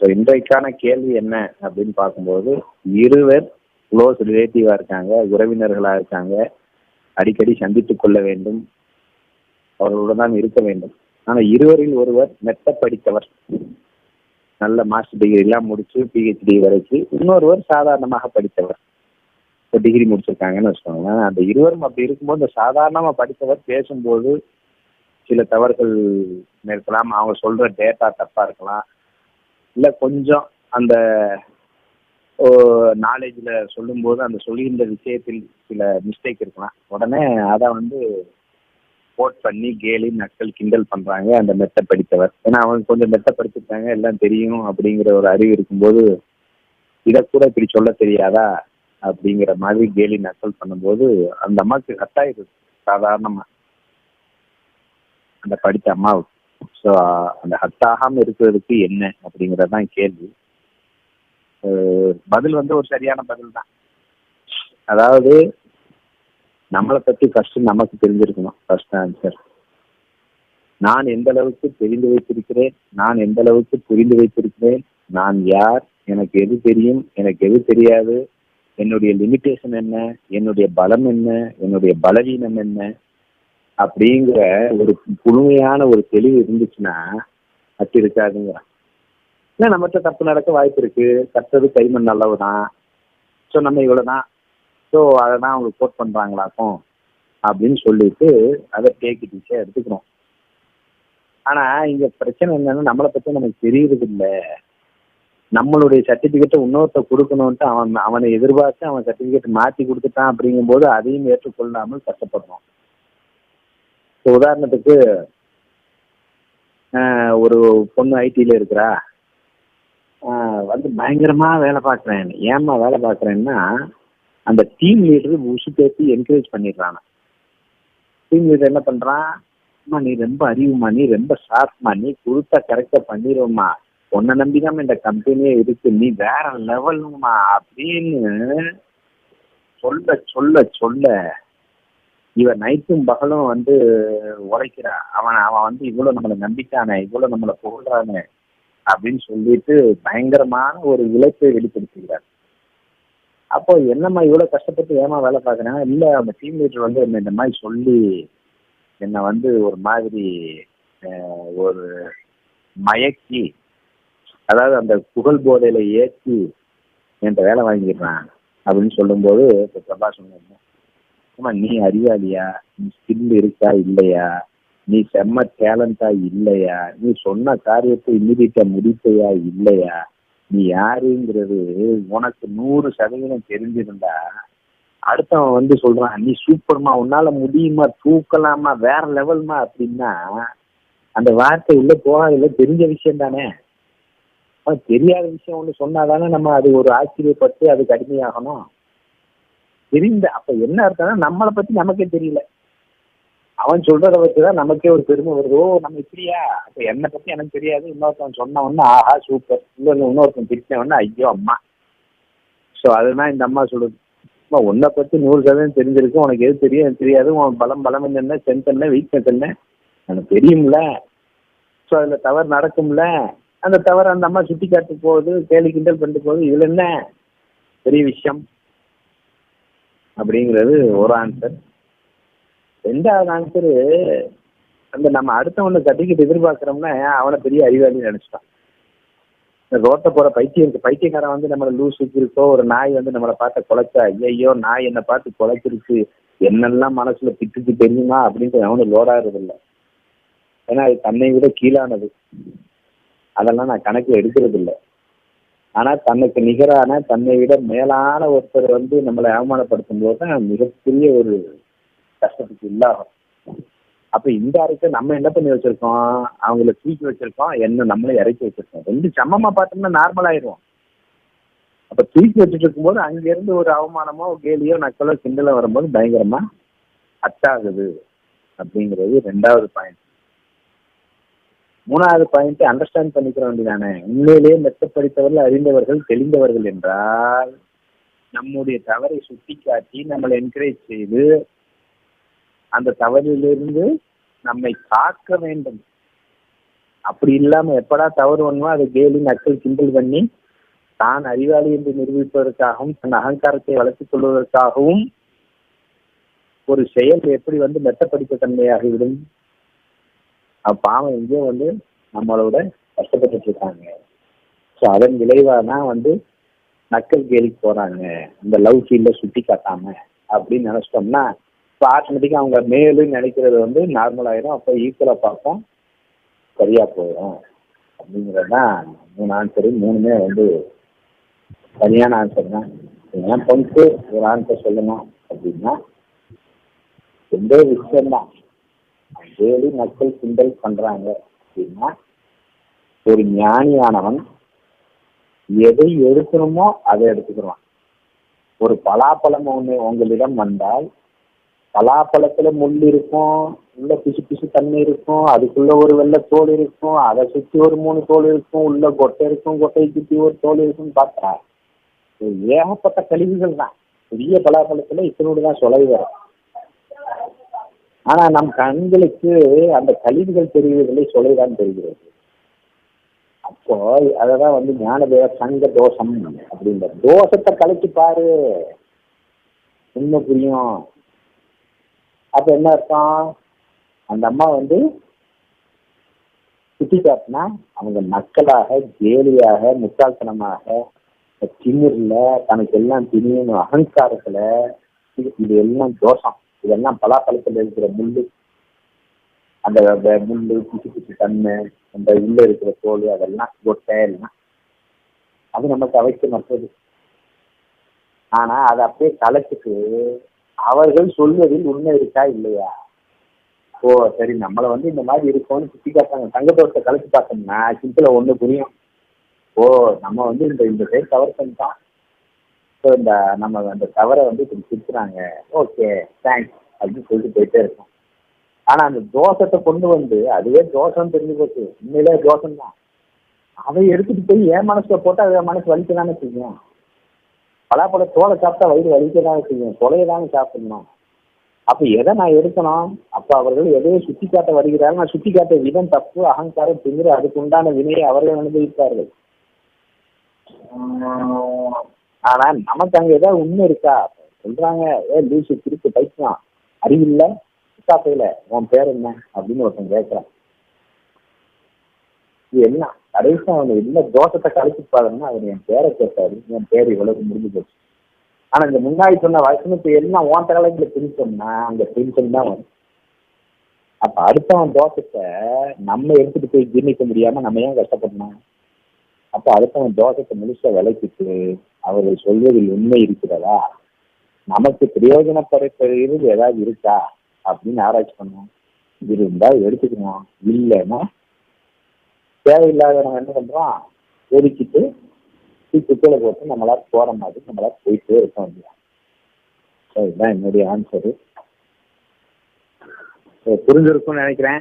So இன்றைக்கான கேள்வி என்ன அப்படின்னு பார்க்கும்போது இருவர் க்ளோஸ் ரிலேட்டிவா இருக்காங்க உறவினர்களா இருக்காங்க அடிக்கடி சந்தித்துக் கொள்ள வேண்டும் அவர்களுடன் தான் இருக்க வேண்டும். ஆனா இருவரில் ஒருவர் மெத்த படித்தவர். நல்ல மாஸ்டர் டிகிரி எல்லாம் முடிச்சு பிஹெச்டி வரைக்கும் இன்னொருவர் சாதாரணமாக படித்தவர். இப்போ டிகிரி முடிச்சிருக்காங்கன்னு வச்சுக்கோங்களேன். அந்த இருவரும் அப்படி இருக்கும்போது இந்த சாதாரணமாக படித்தவர் பேசும்போது சில தவறுகள் இருக்கலாம் அவங்க சொல்ற டேட்டா தப்பா இருக்கலாம். இல்ல கொஞ்சம் அந்த நாலேஜ்ல சொல்லும்போது அந்த சொல்லியிருந்த விஷயத்தில் சில மிஸ்டேக் இருக்கலாம். உடனே அதை வந்து கோட் பண்ணி கேலி நக்கல் கிண்டல் பண்றாங்க. அந்த மெத்த படித்தவர். ஏன்னா அவங்க கொஞ்சம் மெத்த படிச்சிருக்காங்க எல்லாம் தெரியும் அப்படிங்கிற ஒரு அறிவு இருக்கும்போது இதை கூட இப்படி சொல்ல தெரியாதா? அப்படிங்கிற மாதிரி கேலி நக்கல் பண்ணும்போது அந்த அம்மாவுக்கு கட்டாயிருது சாதாரணமா. அந்த படித்த அம்மாவுக்கு. ஸோ uh, அந்த ஹத்தாகாம இருக்கிறதுக்கு என்ன அப்படிங்கறதுதான் கேள்வி. பதில் வந்து ஒரு சரியான பதில் தான். அதாவது நம்மளை பத்தி ஃபர்ஸ்ட் நமக்கு தெரிஞ்சிருக்கணும் ஃபர்ஸ்ட் ஆன்சர் நான் எந்த அளவுக்கு தெரிந்து வைத்திருக்கிறேன் நான் எந்த அளவுக்கு புரிந்து வைத்திருக்கிறேன் நான் யார் எனக்கு எது தெரியும் எனக்கு எது தெரியாது என்னுடைய லிமிட்டேஷன் என்ன என்னுடைய பலம் என்ன என்னுடைய பலவீனம் என்ன அப்படிங்கிற ஒரு புதுமையான ஒரு தெளிவு இருந்துச்சுன்னா அது இருக்காதுங்கிறான் ஏன்னா நம்மகிட்ட தப்பு நடக்க வாய்ப்பு இருக்கு. கற்றது கைமண் அளவு தான் ஸோ நம்ம இவ்வளவுதான். ஸோ அதை தான் அவங்க கோட் பண்றாங்களாக்கும் அப்படின்னு சொல்லிட்டு அதை டேக் இட் எடுத்துக்கிறோம். ஆனா இங்க பிரச்சனை என்னன்னா நம்மளை பத்தி நமக்கு தெரியுறது இல்ல. நம்மளுடைய சர்டிபிகேட்டை இன்னொருத்த கொடுக்கணும்ட்டு அவன் அவனை எதிர்பார்த்து அவன் சர்டிபிகேட் மாத்தி கொடுத்துட்டான் அப்படிங்கும்போது அதையும் ஏற்றுக்கொள்ளாமல் கஷ்டப்படுறோம். இப்போ உதாரணத்துக்கு ஆஹ், ஒரு பொண்ணு ஐடியில் இருக்கிறா. வந்து பயங்கரமா வேலை பார்க்குறேன் ஏம்மா வேலை பார்க்குறேன்னா அந்த டீம் லீடர் உசு பேசி என்கரேஜ் பண்ணிடுறான். டீம் லீடர் என்ன பண்றான்? அம்மா நீ ரொம்ப அறிவுமா நீ ரொம்ப ஷார்ப்மா நீ கொடுத்தா கரெக்டா பண்ணிடுவோம்மா உன்னை நம்பிதான் இந்த கம்பெனியே இருக்கு. நீ வேற லெவலுமா அப்படின்னு சொல்ல சொல்ல சொல்ல இவன் நைட்டும் பகலும் வந்து உழைக்கிறான். அவன் அவன் வந்து இவ்வளவு நம்மளை நம்பிட்டானே இவ்வளவு நம்மளை புகழ்றானே அப்படின்னு சொல்லிட்டு பயங்கரமான ஒரு இழப்பை வெளிப்படுத்துகிறார். அப்போ என்னம்மா இவ்வளவு கஷ்டப்பட்டு ஏமா வேலை பார்க்கறேன் இல்ல அந்த டீம் லீடர் வந்து என்ன இந்த மாதிரி சொல்லி என்னை வந்து ஒரு மாதிரி ஒரு மயக்கி அதாவது அந்த புகழ் போதையில ஏற்றி என்கிட்ட வேலை வாங்கிடுறான் அப்படின்னு சொல்லும்போது இப்போ பிரபா சொன்னேன் ஆமா நீ அறிவாளியா? நீ ஸ்கில் இருக்கா? இல்லையா? நீ செம்ம டேலண்டா இல்லையா? நீ சொன்ன காரியத்தை இம்மிடியா முடிப்பையா? இல்லையா? நீ யாருங்கிறது உனக்கு நூறு சதவீதம் தெரிஞ்சிருந்தா அடுத்தவன் வந்து சொல்றான் நீ சூப்பர்மா உன்னால முடியுமா? தூக்கலாமா? வேற லெவல்மா அப்படின்னா அந்த வார்த்தை உள்ள போகாதுல தெரிஞ்ச விஷயம் தானே. தெரியாத விஷயம் ஒண்ணு சொன்னாதானே நம்ம அது ஒரு ஆச்சரியப்பட்டு அது கடுமையாகணும். தெரிந்த அப்ப என்ன அர்த்தம்னா நம்மளை பத்தி நமக்கே தெரியல. அவன் சொல்றத வச்சுதான் நமக்கே ஒரு பெருமை வருது. ஓ நம்ம இப்படியா? அப்ப என்னை பத்தி எனக்கு தெரியாது. இன்னொருத்தவன் சொன்ன உடனே ஆஹா சூப்பர் இன்னொரு இன்னொருத்தன் திட்டின உடனே ஐயோ அம்மா. ஸோ அதுதான் இந்த அம்மா சொல்லுது அம்மா உன்னை பத்தி நூறு சதவீதம் தெரிஞ்சிருக்கு. உனக்கு எது தெரியும் எனக்கு தெரியாது. உன் பலம் பலம் என்ன ஸ்ட்ரென்த் என்ன வீக்னஸ் என்ன எனக்கு தெரியும்ல. ஸோ அதுல தவறு நடக்கும்ல. அந்த தவறு அந்த அம்மா சுட்டி காட்டு போகுது கேலி கிண்டல் பண்ணிட்டு போகுது. இதுல என்ன? பெரிய விஷயம். அப்படிங்கிறது ஒரு ஆன்சர் ரெண்டாவது ஆன்சரு அந்த நம்ம அடுத்தவனை சர்டிஃபிகேட் எதிர்பார்க்குறோம்னா அவனை பெரிய அறிவாளி நினைச்சிட்டான் இந்த ரோட்டை போற பைத்தியம் பைத்தியக்காரன் வந்து நம்மளை லூஸ் இருக்கோ ஒரு நாய் வந்து நம்மளை பார்த்து குலைச்சா ஐயோ நாய் என்னை பார்த்து குலைச்சிருச்சு என்னெல்லாம் மனசுல திட்டுக்கு தெரியுமா அப்படின்ட்டு அவனு லோடாகிறது இல்லை ஏன்னா அது தன்னை விட கீழானது. அதெல்லாம் நான் கணக்கு எடுக்கிறது இல்லை ஆனா தனக்கு நிகரான தன்னை விட மேலான ஒருத்தர் வந்து நம்மளை அவமானப்படுத்தும் போது தான் மிகப்பெரிய ஒரு கஷ்டத்துக்கு இல்லாகும் அப்ப இந்த அறிக்கை நம்ம என்ன பண்ணி வச்சிருக்கோம்? அவங்கள தூக்கி வச்சிருக்கோம். என்ன நம்மளை இறக்கி வச்சிருக்கோம். ரெண்டு சமமா பார்த்தோம்னா நார்மல் ஆயிடுவோம். அப்ப தூக்கி வச்சுட்டு இருக்கும்போது அங்க இருந்து ஒரு அவமானமோ கேலியோ நக்கலோ கிண்டலோ வரும்போது பயங்கரமா அட்டாகுது அப்படிங்கிறது ரெண்டாவது பாயிண்ட் மூணாவது பாயிண்ட் அண்டர்ஸ்டாண்ட் பண்ணிக்கிற வேண்டியதானே உண்மையிலேயே மெத்த படித்தவர்கள் அறிந்தவர்கள் தெளிந்தவர்கள் என்றால் நம்முடைய தவறை சுட்டிக்காட்டி நம்மளை என்கரேஜ் செய்து அந்த தவறிலிருந்து நம்மை காக்க வேண்டும். அப்படி இல்லாம எப்படா தவறு பண்ணுவோ அதை கேலி நக்கல் கிண்டல் பண்ணி தான் அறிவாளி என்று நிரூபிப்பதற்காகவும் தன் அகங்காரத்தை வளர்த்துக் கொள்வதற்காகவும் ஒரு செயல் எப்படி வந்து மெத்தப்படித்த தன்மையாகிவிடும்? பாவம் எங்கேயும் வந்து நம்மளோட கஷ்டப்பட்டு இருக்காங்க. ஸோ அதன் விளைவாக தான் வந்து நக்கல் கேலிக்கு போறாங்க. இந்த லவ் ஃபீல்ட சுட்டி காட்டாம அப்படின்னு நினைச்சிட்டோம்னா இப்போ ஆட்டோமேட்டிக்காக அவங்க மேலும் நினைக்கிறது வந்து நார்மல் ஆயிரும். அப்போ ஈக்குவலாக பார்ப்போம். சரியா போயிடும் அப்படிங்கிறது தான் மூணு ஆன்சரு மூணுமே வந்து சரியான ஆன்சர் தான். ஏன் பங்கு ஒரு ஆன்சர் சொல்லணும் அப்படின்னா எந்த விஷயம்தான். வேலி மக்கள் கிண்டல் பண்றாங்க. அப்படின்னா ஒரு ஞானியானவன் எதை எடுக்கணுமோ அதை எடுத்துக்கிறான் ஒரு பலாப்பழம் ஒண்ணு உங்களிடம் வந்தால் பலாப்பழத்துல முள் இருக்கும் உள்ள பிசு பிசு தண்ணி இருக்கும் அதுக்குள்ள ஒரு வெள்ளை தோல் இருக்கும் அதை சுத்தி ஒரு மூணு தோல் இருக்கும் உள்ள கொட்டை இருக்கும் கொட்டையை சுத்தி ஒரு தோல் இருக்கும்னு பார்த்தா ஏகப்பட்ட கழிவுகள் தான் பெரிய பலாப்பழத்துல இத்தனோடு தான் சொலை வரும். ஆனா நம் கண்களுக்கு அந்த கழிவுகள் தெரிவதில்லை சொலைதான் தெரிகிறது. அப்போ அததான் வந்து ஞானதேவ சங்க தோஷம் அப்படின்ற தோஷத்தை கலைச்சு பாரு. உண்மை புரியும். அப்ப என்ன அர்த்தம்? அந்த அம்மா வந்து சுத்தி காட்டினா அவங்க மக்களாக கேலியாக முட்டாள்தனமாக திமிர்ல தனக்கு எல்லாம் திணியும் அகங்காரத்துல இது இது எல்லாம் தோஷம். இதெல்லாம் பலாப்பழத்துல இருக்கிற முள்ளு. அந்த முள்ளு பிசு பிசு தன்மை அந்த உள்ள இருக்கிற தோல் அதெல்லாம் கொட்டை எல்லாம். அது நமக்கு மற்றது ஆனா அதை அப்படியே கலைச்சிட்டு அவர்கள் சொல்வதில் உண்மை இருக்கா இல்லையா? ஓ சரி நம்மளை வந்து இந்த மாதிரி இருக்கோம்னு சுத்தி காட்டாங்க தங்கத்தோட்டத்தை கலைச்சு பார்த்தோம்னா சிம்பிளா ஒண்ணு புரியும். ஓ நம்ம வந்து இந்த இந்த சைடு கவர் பண்ணிட்டோம். ஸோ இந்த நம்ம அந்த தவறை வந்து இப்படி திருத்துறாங்க ஓகே தேங்க்ஸ் அப்படின்னு சொல்லிட்டு போயிட்டே இருக்கும். ஆனா அந்த தோஷத்தை கொண்டு வந்து அதுவே தோஷம் தெரிஞ்சு போச்சு. உண்மையிலே தோஷம் தான். அதை எடுத்துட்டு போய் என் மனசுல போட்டு அதை மனசு வலிக்க தானே செய்யும் பலாப்பழ தோலை சாப்பிட்டா வயிறு வலிக்க தானே செய்யும் தொலையை தானே சாப்பிடணும். அப்ப எதை நான் எடுக்கணும்? அப்ப அவர்கள் எதையோ சுட்டி காட்ட வருகிறார்கள். நான் சுட்டி காட்ட விதம் தப்பு அகங்காரம் திமிரு அதுக்கு உண்டான வினையை அவர்கள் அனுபவிப்பார்கள். ஆனா நமக்கு அங்க ஏதாவது உண்மை இருக்கா? சொல்றாங்க. ஏ லூசு திருப்பி பைக்கலாம் அறிவில்ல. முத்தாப்பையில உன் பேர் என்ன? அப்படின்னு ஒருத்தன் கேட்கிறான். இது என்ன? கடைசியா அவன் இல்ல தோஷத்தை கழிச்சு பாருன்னா அவர் என் பேரை கேட்டாரு. என் பேர் இவ்வளவு முடிஞ்சு போச்சு. ஆனா இந்த முன்னாடி சொன்ன வசனத்தை எல்லாம் உன் தலையில திணிச்சோம்னா அங்க டென்ஷன் தான் வரும். அப்ப அடுத்தவன் தோஷத்தை நம்ம எடுத்துட்டு போய் ஜீர்ணிக்க முடியாம நம்ம ஏன் கஷ்டப்படணும்? அப்ப அடுத்தவன் தோஷத்தை முழுசா விளைச்சிட்டு அவர்கள் சொல்வதில் உண்மை இருக்கிறதா? நமக்கு பிரயோஜனப்படுத்துறது ஏதாவது இருக்கா? அப்படின்னு ஆராய்ச்சி பண்ணுவோம். இருந்தா எடுத்துக்கணும். இல்லைன்னா தேவையில்லாத நம்ம என்ன பண்றோம்? ஒதுக்கிட்டு குப்பையில போட்டு நம்மளால போற மாதிரி நம்மளால போயிட்டே இருக்க முடியும் ஸோ இதுதான் என்னுடைய ஆன்சரு புரிஞ்சிருக்கும்னு நினைக்கிறேன்.